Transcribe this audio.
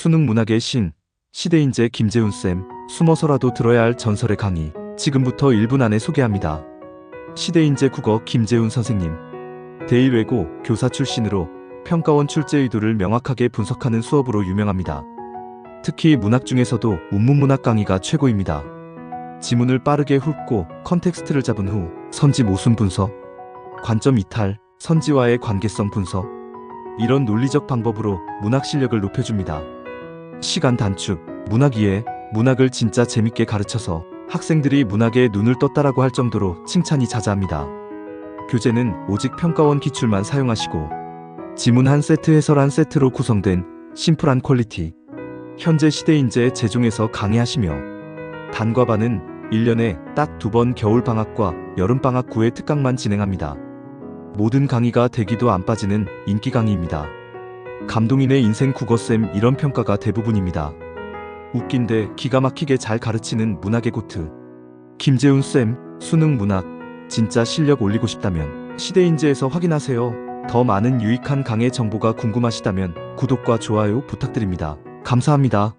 수능 문학의 신, 시대인재 김재훈쌤, 숨어서라도 들어야 할 전설의 강의, 지금부터 1분 안에 소개합니다. 시대인재 국어 김재훈 선생님. 대일외고 교사 출신으로 평가원 출제 의도를 명확하게 분석하는 수업으로 유명합니다. 특히 문학 중에서도 운문문학 강의가 최고입니다. 지문을 빠르게 훑고 컨텍스트를 잡은 후 선지 모순 분석, 관점 이탈, 선지와의 관계성 분석, 이런 논리적 방법으로 문학 실력을 높여줍니다. 시간 단축, 문학 이해, 문학을 진짜 재밌게 가르쳐서 학생들이 문학에 눈을 떴다라고 할 정도로 칭찬이 자자합니다. 교재는 오직 평가원 기출만 사용하시고 지문 한 세트 해설 한 세트로 구성된 심플한 퀄리티. 현재 시대인재 재중에서 강의하시며 단과반은 1년에 딱 두 번 겨울방학과 여름방학 9회 특강만 진행합니다. 모든 강의가 대기도 안 빠지는 인기 강의입니다. 감동인의 인생 국어쌤 이런 평가가 대부분입니다. 웃긴데 기가 막히게 잘 가르치는 문학의 고트. 김재훈 쌤, 수능 문학, 진짜 실력 올리고 싶다면 시대인재에서 확인하세요. 더 많은 유익한 강의 정보가 궁금하시다면 구독과 좋아요 부탁드립니다. 감사합니다.